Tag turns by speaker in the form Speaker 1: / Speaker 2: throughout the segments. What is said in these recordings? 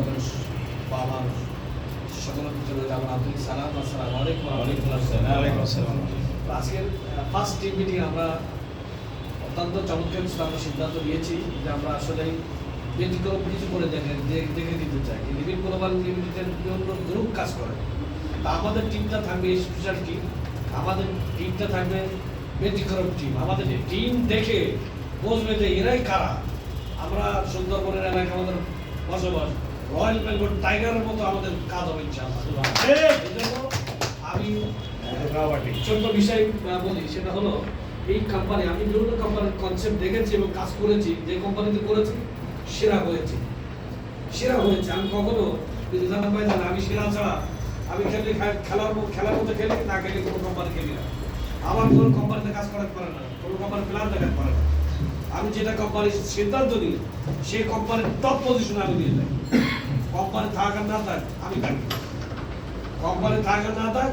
Speaker 1: সকলের সকলের আমার আন্তরিক সালাম আসসালামু আলাইকুম।
Speaker 2: ওয়ালাইকুম আসসালাম।
Speaker 1: আজকের ফার্স্ট টিম মিটিং আমরা অত্যন্ত চমৎকার কিছু আমরা সিদ্ধান্ত নিয়েছি যে আমরা আসলে ব্যতিক্রম কিছু করে দেখে দেখে দিতে চাই। লিভিং গ্লোবাল লিমিটেডের বিভিন্ন গ্রুপ কাজ করে। তা আমাদের টিমটা থাকবে স্পেশাল টিম আমাদের টিমটা থাকবে ব্যতিক্রম টিম আমাদের টিম দেখে বুঝবে যে এরাই কারা। আমরা সুন্দরবনের এলাকায় আমাদের বসবাস রয়্যাল বেঙ্গল টাইগারের মতো আমাদের কাজ হবে ইনশাআল্লাহ। আমি ছোট্ট বিষয় বলি সেটা হলো এই কোম্পানি আমি বিভিন্ন কোম্পানির কনসেপ্ট দেখেছি এবং কাজ করেছি যে কোম্পানিতে করেছি সেরা হয়েছে। সেরা হয়েছে। আমি কখনো যদি জানা পাই না আমি সেরা ছাড়া আমি খেলে খেলার খেলার মধ্যে খেলি না খেলে কোনো কোম্পানি খেলি না। আমার কোনো কোম্পানিতে কাজ করাতে পারে না কোনো কোম্পানি প্ল্যান দেখাতে পারে না। আমি যেটা কোম্পানির সিদ্ধান্ত নিই সেই কোম্পানির টপ পজিশনে আমি নিয়ে যাই কোম্পানি থাক আর না থাক আমি থাকি। কোম্পানি থাক আর না থাক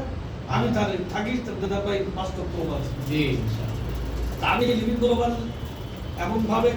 Speaker 1: আমি তাহলে থাকি দাদা ভাই বাস্তব প্রমাণ। আমি লিভিং গ্লোবাল এমনভাবে